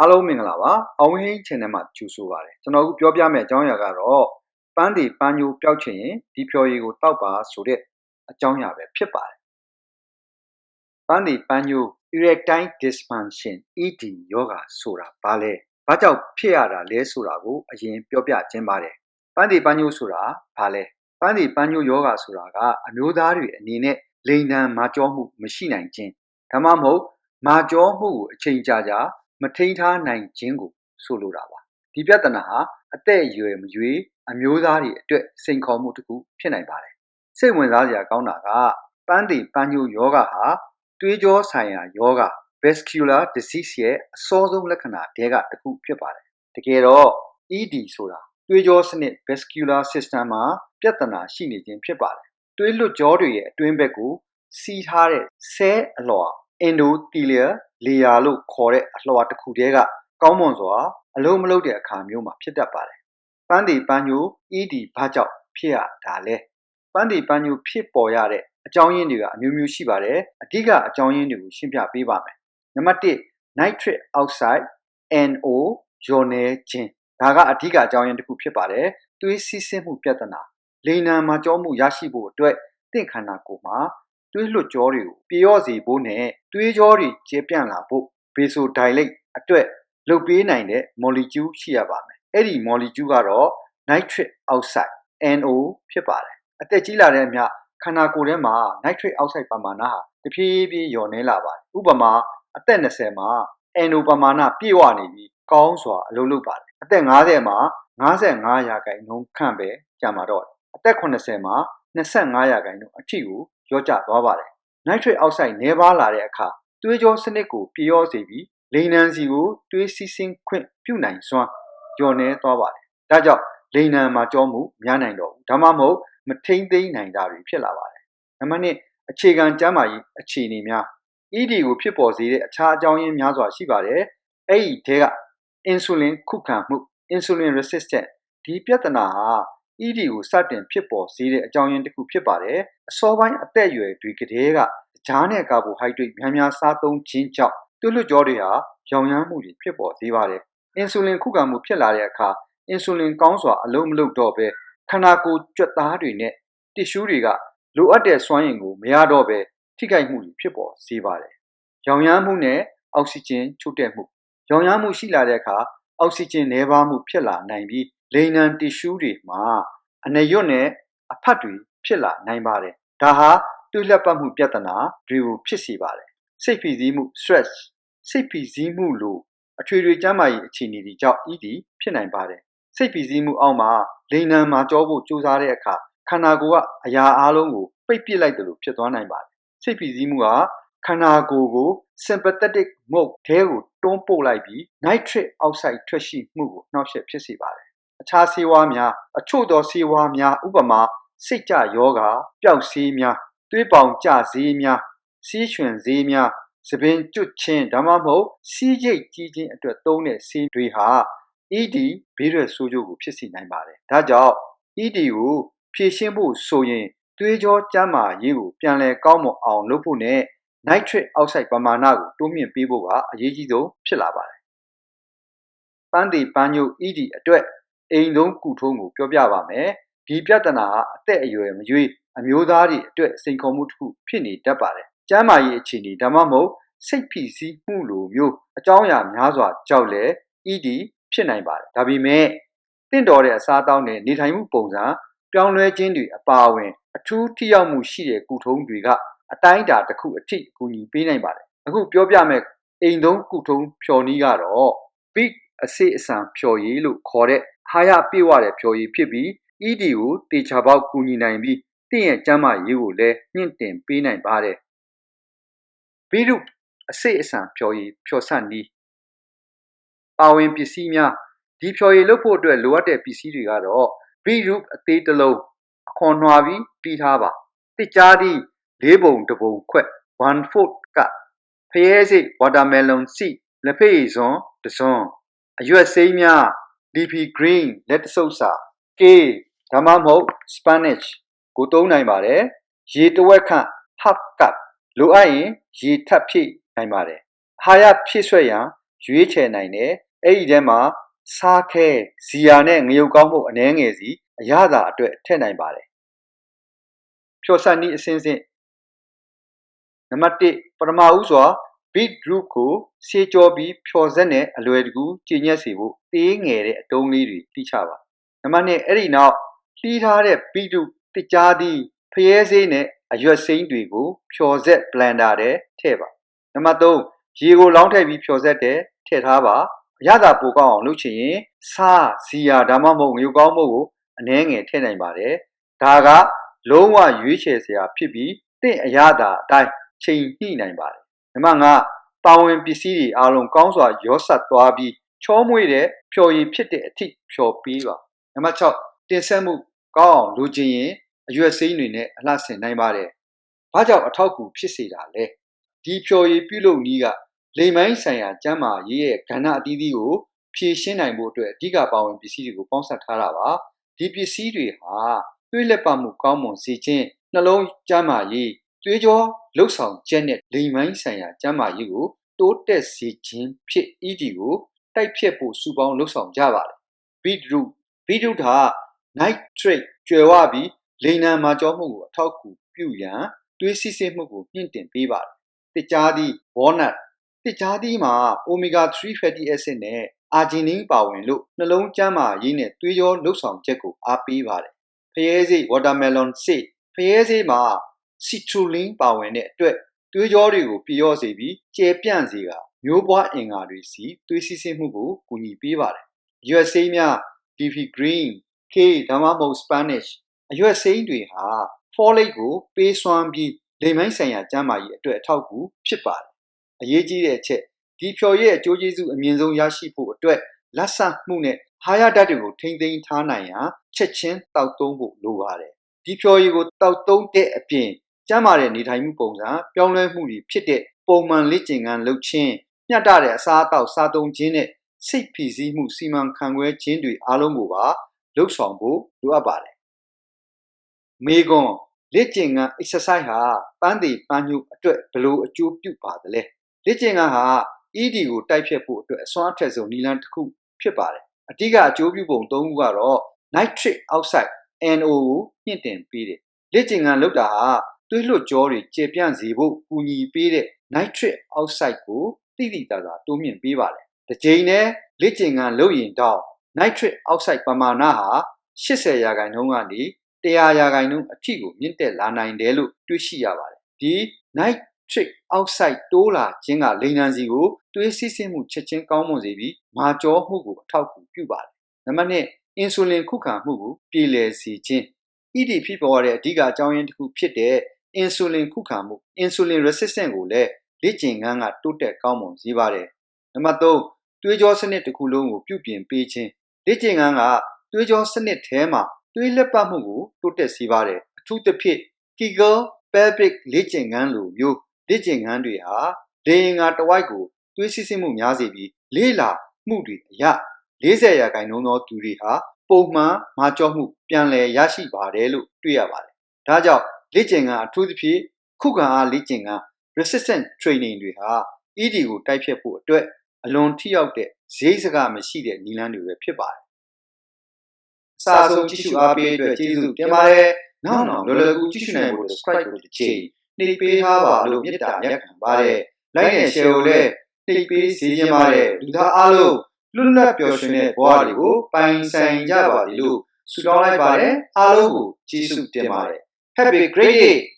အားလုံးမင်္ဂလာပါအောင်ဝင်းဟင်း channel မှာကြိုဆိုပါရစေကျွန်တော်အခုပြောပြမယ့်အကြောင်းအရာကတော့ပန်းဒီပန်းညိုပျောက်ချင်ရင်ဒီဖြော်ရည်ကိုတောက်ပါဆိုတဲ့အကြောင်းအရာပဲဖြစ်ပါတယ်ပန်းဒီပန်းညို erectile dysfunction ED ယောဂဆိုတာဘာလဲဘာကြောင့်ဖြစ်ရတာလဲဆိုတာကိုအရင်ပြောပြခြင်းပါတယ်ပန်းဒီပန်းညိုဆိုတာဘာလဲပန်းဒီပန်းညိုယောဂဆိုတာကအမျိုးသားတွေအနေနဲ့လိန်တန်မာကြောမှုမရှိနိုင်ခြင်းဒါမှမဟုတ်မာကြောမှုကိုအချိန်ကြာကြာ မထိန်းထားနိုင်ခြင်းကိုဆိုလိုတာပါဒီပြဿနာဟာအသက်အရွယ်မရွေးအမျိုးသားတွေအတွက်စိန်ခေါ်မှုတစ်ခုဖြစ်နိုင်ပါတယ်စိတ်ဝင်စားစရာကောင်းတာကပန်းတီပန်းညိုယောဂဟာသွေးကြောဆိုင်ရာယောဂ vascular disease ရဲ့အစောဆုံးလက္ခဏာတွေကတစ်ခုဖြစ်ပါတယ်တကယ်တော့ ED ဆိုတာသွေးကြောစနစ် vascular system မှာပြဿနာရှိနေခြင်းဖြစ်ပါတယ်သွေးလွတ်ကြောတွေရဲ့အတွင်းဘက်ကိုစီးထားတဲ့ဆဲအလွှာ endothelial layer လို့ခေါ်တဲ့အလွှာတစ်ခုတည်းကကောင်းမွန်စွာအလုံးမလုံးတဲ့အခါမျိုးမှာဖြစ်တတ်ပါတယ်။ပန်းဒီပန်းညို ED ဘာကြောင့်ဖြစ်ရတာလဲ။ပန်းဒီပန်းညိုဖြစ်ပေါ်ရတဲ့အကြောင်းရင်းတွေကအမျိုးမျိုးရှိပါတယ်။အဓိကအကြောင်းရင်းတွေကိုရှင်းပြပေးပါမယ်။နံပါတ်1 nitric oxide NO ညော်နေခြင်းဒါကအဓိကအကြောင်းရင်းတစ်ခုဖြစ်ပါတယ်။သွေးစီးဆင်းမှုပြဿနာလိန်နာမှာကြောမှုရရှိဖို့အတွက်တင့်ခန္ဓာကိုယ်မှာ သွေးလွတ်ကြောတွေကိုပြေရော့စေဖို့နဲ့သွေးကြောတွေကျေပြန့်လာဖို့ vasodilate အတွက်လုပ်ပေးနိုင်တဲ့ molecule ရှိရပါမယ်အဲ့ဒီ molecule ကတော့ nitric oxide NO ဖြစ်ပါတယ်အသက်ကြီးလာတဲ့အမျှခန္ဓာကိုယ်ထဲမှာ nitric oxide ပမာဏဟာတဖြည်းဖြည်းလျော့နေလာပါတယ်ဥပမာအသက်20မှာ NO ပမာဏပြည့်ဝနေပြီးကောင်းစွာအလုပ်လုပ်ပါတယ်အသက်50မှာ55ရာခိုင်နှုန်းခန့်ပဲကြာမှာတော့အသက်80မှာ25ရာခိုင်နှုန်းအထိကို ရောကျသွားပါတယ်။ nitric oxide နည်းပါးလာတဲ့အခါ သွေးကြောစနစ်ကို ပြေရောစေပြီး လိန်နံစီကို သွေးစီးဆင်းခွင့်ပြုနိုင်စွမ်း လျော့နေသွားပါတယ်။ဒါကြောင့် လိန်နံမှာကြောမှု များနိုင်တော့ဘူး။ဒါမှမဟုတ် မထိမ့်သိမ့်နိုင်တာတွေ ဖြစ်လာပါတယ်။နံပါတ်1အခြေခံကျန်းမာရေး အခြေအနေများ ED ကို ဖြစ်ပေါ်စေတဲ့ အခြားအကြောင်းရင်းများစွာ ရှိပါတယ်။အဲ့ဒီထဲက insulin ခုခံမှု insulin resistant ဒီပြဿနာဟာ ED ကိုစတင်ဖြစ်ပေါ်စေတဲ့အကြောင်းရင်းတစ်ခုဖြစ်ပါတယ်။အစောပိုင်းအသက်အရွယ်တွေကတည်းကကြားနဲ့ကာဘိုဟိုက်ဒရိတ်များများစားသုံးခြင်းကြောင့်သွေးလွှတ်ကြောတွေဟာရောင်ရမ်းမှုတွေဖြစ်ပေါ်စေပါတယ်။အင်ဆူလင်ခုခံမှုဖြစ်လာတဲ့အခါအင်ဆူလင်ကောင်းစွာအလုံးမလုပ်တော့ဘဲခန္ဓာကိုယ်ကြွက်သားတွေနဲ့တစ်ရှူးတွေကလိုအပ်တဲ့စွမ်းအင်ကိုမရတော့ဘဲထိခိုက်မှုတွေဖြစ်ပေါ်စေပါတယ်။ရောင်ရမ်းမှုနဲ့အောက်ဆီဂျင်ချို့တဲ့မှုရောင်ရမ်းမှုရှိလာတဲ့အခါအောက်ဆီဂျင်နည်းပါးမှုဖြစ်လာနိုင်ပြီး လိန်နံတစ်ရှူးတွေမှာ အနေရွတ်နဲ့ အဖတ်တွေ ဖြစ်လာနိုင်ပါတယ်။ဒါဟာတွေးလက်ပတ်မှု ပြဿနာတွေကို ဖြစ်စေပါတယ်။စိတ်ဖိစီးမှု stress စိတ်ဖိစီးမှုလို အထွေထွေ ကျန်းမာရေး အခြေအနေတွေကြောင့် ED ဖြစ်နိုင်ပါတယ်။စိတ်ဖိစီးမှုအောက်မှာ လိန်နံမှာကြောဖို့ ကြိုးစားတဲ့အခါ ခန္ဓာကိုယ်က အရာအလုံးကို ပိတ်ပစ်လိုက်တယ်လို့ဖြစ်သွားနိုင်ပါတယ်။စိတ်ဖိစီးမှုကခန္ဓာကိုယ်ကို sympathetic mode ထဲကို တွန်းပို့လိုက်ပြီး nitric oxide ထွက်ရှိမှုကို နှောက်ယှက် ဖြစ်စေပါတယ်။ အခြားဆေးဝါးများအချို့သောဆေးဝါးများဥပမာစိတ်ကြယောဂပျောက်ဆေးများသွေးပေါင်ကျဆေးများစီးရွှင်ဆေးများသပင်ကျွတ်ခြင်းဒါမှမဟုတ်စီးကျိတ်ကြီးခြင်းအတွက်သုံးတဲ့ဆေးတွေဟာ ED ဗိရဆိုးကျိုးကိုဖြစ်စေနိုင်ပါတယ်။ဒါကြောင့် ED ကိုဖြည့်ရှင်းဖို့ဆိုရင်သွေးကြောကျန်းမာရေးကိုပြန်လည်ကောင်းမွန်အောင်လုပ်ဖို့နဲ့ nitric oxide ပမာဏကိုတိုးမြင့်ပေးဖို့ကအရေးကြီးဆုံးဖြစ်လာပါတယ်။ပန်းတီပန်းညုပ် ED အတွက် အိမ်သုံးကုထုံးကိုပြောပြပါမယ်။ဒီပြဿနာဟာအသက်အရွယ်မရွေးအမျိုးသားတွေအတွက်စိန်ခေါ်မှုတစ်ခုဖြစ်နေတတ်ပါတယ်။ကျန်းမာရေးအခြေအနေဒါမှမဟုတ်စိတ်ဖိစီးမှုလိုမျိုးအကြောင်းအရာများစွာကြောင့်လည်း ED ဖြစ်နိုင်ပါတယ်။ဒါပေမဲ့တင့်တော်တဲ့အစားအသောက်နဲ့နေထိုင်မှုပုံစံပြောင်းလဲခြင်းတွေအပါအဝင် အထူးထိရောက်မှုရှိတဲ့ကုထုံးတွေကအတိုင်းအတာတစ်ခုအထိအကူအညီပေးနိုင်ပါတယ်။အခုပြောပြမယ့်အိမ်သုံးကုထုံးဖြော်နည်းကတော့ big အစေအစံဖြော်ရည်လို့ခေါ်တဲ့ ဟာရပြည့်ဝတဲ့ဖြော်ရည်ဖြစ်ပြီး ED ကိုတေချာပေါက်ကူညီနိုင်ပြီးတင့်ရဲ့ကျန်းမာရေးကိုလည်းမြင့်တင်ပေးနိုင်ပါတယ်။ဘီရုအစိအစံဖြော်ရည်ဖြော်ဆန့်နည်းပါဝင်ပစ္စည်းများဒီဖြော်ရည်လုပ်ဖို့အတွက်လိုအပ်တဲ့ပစ္စည်းတွေကတော့ဘီရုအသေးတစ်လုံးအခွန်နှွာပြီးတီးထားပါတစ်ကြားသည့်လေးပုံတစ်ပုံခွက်1/4ကဖရဲစိတ် watermelon seed လက်ဖက်ရည်စွန်းတစ်စွန်းအရွက်စိမ်းများ leafy green လက်တဆုပ်စာကေးဒါမှမဟုတ် spinach ကိုသုံးနိုင်ပါတယ်ရေတဝက်ခန့် half cup လိုအပ်ရင်ရေထပ်ဖြည့်နိုင်ပါတယ်ဟာရဖြည့်ဆွက်ရန်ရွေးချယ်နိုင်တယ်အဲ့ဒီထဲမှာစားခဲဇီယာနဲ့ငရုတ်ကောင်းမှုအနှဲငယ်စီအရသာအတွက်ထည့်နိုင်ပါတယ်ဖြောစနီးအစင်းစင်းနံပါတ်1ပထမဦးစွာ beat root ကိုဆေးကြောပြီးဖြော်ဆက်နဲ့ အလွယ်တကူကျင့်ညက်စေဖို့ သေးငယ်တဲ့အတုံးလေးတွေတိချပါ နံပါတ် 2 အဲ့ဒီနောက် လှီးထားတဲ့ beat root တစ်ကြားသည့်ဖျဲစေးနဲ့ အရွက်စိမ်းတွေကိုဖြော်ဆက် blender ထဲထည့်ပါ နံပါတ် 3 ရေကို လောင်းထည့်ပြီးဖြော်ဆက်တဲ့ထည့်ထားပါအရသာပိုကောင်းအောင် လုပ်ချင်ရင်စားစီယာ ဒါမှမဟုတ် ငရုတ်ကောင်းမှုကို အနှဲငယ် ထည့်နိုင်ပါတယ် ဒါက လုံးဝရွေးချယ်စရာဖြစ်ပြီးတင့်အရသာအတိုင်း ချိန်ညှိနိုင်ပါတယ် နံပါတ်5ပါဝင်ပစ္စည်းတွေအားလုံးကောင်းစွာရောစပ်သွားပြီးချောမွေ့တဲ့ဖြော်ရည်ဖြစ်တဲ့အထိဖြော်ပေးပါနံပါတ်6တင်ဆက်မှုကောင်းအောင်လိုချင်ရင်အရွက်စိမ်းတွေနဲ့အလှဆင်နိုင်ပါတယ်။ဘာကြောင့်အထောက်အကူဖြစ်စေတာလဲ။ဒီဖြော်ရည်ပြုလုပ်နည်းကလိမ်မိုင်းဆိုင်ရာကျမ်းမာရေးရဲ့ကဏ္ဍအသီးသီးကိုဖြည့်ရှင်းနိုင်ဖို့အတွက်အဓိကပါဝင်ပစ္စည်းတွေကိုပေါင်းစပ်ထားတာပါ။ဒီပစ္စည်းတွေဟာတွေးလက်ပမှုကောင်းမွန်စေခြင်းနှလုံးကျန်းမာရေး သွေးကြောလှုပ်ဆောင်ချက်နဲ့လိမ်မိုင်းဆိုင်ရာကျန်းမာရေးကိုတိုးတက်စေခြင်းဖြစ် ED ကိုတိုက်ဖြတ်ဖို့စုပေါင်းလှုပ်ဆောင်ကြပါတယ်။ beetroot beetroot ဟာ nitrate ကျွယ်ဝပြီးလိန်နံမာကြောမှုကိုအထောက်အကူပြုရန်သွေးစစ်စစ်မှုကိုမြင့်တင်ပေးပါတယ်။တစ်ကြားသည့် walnut တစ်ကြားသီးမှာ omega 3 fatty acid နဲ့ arginine ပါဝင်လို့နှလုံးကျန်းမာရေးနဲ့သွေးကြောလှုပ်ဆောင်ချက်ကိုအားပေးပါတယ်။ဖရဲစိတ် watermelon စိတ်ဖရဲစိတ်မှာ citrulline ပါဝင်တဲ့အတွက်သွေးကြောတွေကိုပြည့်ရော့စေပြီးကျယ်ပြန့်စေကမျိုးပွားအင်္ဂါတွေစီသွေးစစ်စစ်မှုကိုကူညီပေးပါတယ်။ US စိမ်းများ leafy green, K ဒါမှမဟုတ် Spanish အရွက်စိမ်းတွေဟာ folate ကိုပေးစွမ်းပြီးလိမ်မိုင်းဆိုင်ရာကျန်းမာရေးအတွက်အထောက်အကူဖြစ်ပါတယ်။အရေးကြီးတဲ့အချက်ဒီဖြော်ရဲ့အကျိုးကျေးဇူးအမြင့်ဆုံးရရှိဖို့အတွက်လက်ဆမှုနဲ့ဟာရဓာတ်တွေကိုထိမ့်သိမ်းထားနိုင်ရန်ချက်ချင်းတောက်သုံးဖို့လိုပါတယ်။ဒီဖြော်ရည်ကိုတောက်သုံးတဲ့အပြင် ကျန်းမာတဲ့နေထိုင်မှုပုံစံပြောင်းလဲမှုတွေဖြစ်တဲ့ပုံမှန်လေ့ကျင့်ခန်းလုပ်ခြင်းမျှတတဲ့အစားအသောက်စားသုံးခြင်းနဲ့စိတ်ဖိစီးမှုစီမံခန့်ခွဲခြင်းတွေအားလုံးကိုပါလှုပ်ဆောင်ဖို့လိုအပ်ပါတယ်။မေကွန်လက်ကျင်က exercise ဟာပန်းတည်ပန်းညုအတွက်ဘယ်လိုအကျိုးပြုပါသလဲ။လက်ကျင်ကဟာ ED ကိုတိုက်ဖြတ်ဖို့အတွက်အစွမ်းအထက်ဆုံးနည်းလမ်းတစ်ခုဖြစ်ပါတယ်။အဓိကအကျိုးပြုပုံ၃ခုကတော့ nitric oxide NO ကိုမြင့်တင်ပေးတယ်။လက်ကျင်ကလောက်တာဟာ သွေးလွှတ်ကြောတွေကျေပြန့်စေဖို့ကူညီပေးတဲ့ nitric oxide ကိုတိတိကျကျတိုးမြင့်ပေးပါတယ်။တစ်ချိန်နဲ့လက်ကျင်ကလောက်ရင်တော့ nitric oxide ပမာဏဟာ80ရာခိုင်နှုန်းကနေ100ရာခိုင်နှုန်းအထိကိုမြင့်တက်လာနိုင်တယ်လို့တွေ့ရှိရပါတယ်။ဒီ nitric oxide တိုးလာခြင်းကလိန်နံစီကိုသွေးစစ်ဆင်းမှုချက်ချင်းကောင်းမွန်စေပြီးမာကြောမှုကိုအထောက်အကူပြုပါတယ်။နံပါတ်1အင်ဆူလင်ခုခံမှုကိုပြေလည်စေခြင်း ED ဖြစ်ပေါ်ရတဲ့အဓိကအကြောင်းရင်းတစ်ခုဖြစ်တဲ့ အင်ဆူလင်ခုခံမှု insulin resistant ကိုလည်းလေ့ကျင့်ခန်းကတိုးတက်ကောင်းမွန်စေပါတယ်။နံပါတ်3သွေးကြောစနစ်တစ်ခုလုံးကိုပြုပြင်ပေးခြင်းလေ့ကျင့်ခန်းကသွေးကြောစနစ်ထဲမှာသွေးလက်ပတ်မှုကိုတိုးတက်စေပါတယ်။အထူးသဖြင့် Kegel pelvic လေ့ကျင့်ခန်းလိုမျိုးလေ့ကျင့်ခန်းတွေဟာလေရင်ကတဝိုက်ကိုသွေးစစ်စစ်မှုများစေပြီးလေးလာမှုတွေအရ40ရာခိုင်နှုန်းသောသူတွေဟာပုံမှန်မာကြောမှုပြန်လည်ရရှိပါတယ်လို့တွေ့ရပါတယ်။ဒါကြောင့် လေ့ကျင့်ခန်းအထူးသဖြင့်ခုခံအားလေ့ကျင့်ခန်း resistant training တွေဟာ ED ကိုတိုက်ဖြတ်ဖို့အတွက်အလွန်ထိရောက်တဲ့ဈေးစကားမရှိတဲ့နည်းလမ်းတွေပဲဖြစ်ပါတယ်။အစာဆုံးကြည့်ရှုအားပေးအတွက်ကျေးဇူးတင်ပါတယ်။နောက်နောက်လောလောကူကြည့်ရှုနိုင်ဖို့ subscribe ကိုတစ်ချိန်နှိပ်ပေးထားပါလို့မြတ်တာရက်ခံပါတယ်။ like နဲ့ share ကိုလည်းနှိပ်ပေးစီခြင်းပါတယ်လူသားအားလုံးလွတ်လပ်ပျော်ရွှင်တဲ့ဘဝတွေကိုပိုင်ဆိုင်ကြပါစေလို့ဆုတောင်းလိုက်ပါတယ်အားလုံးကိုကျေးဇူးတင်ပါတယ် Have a great day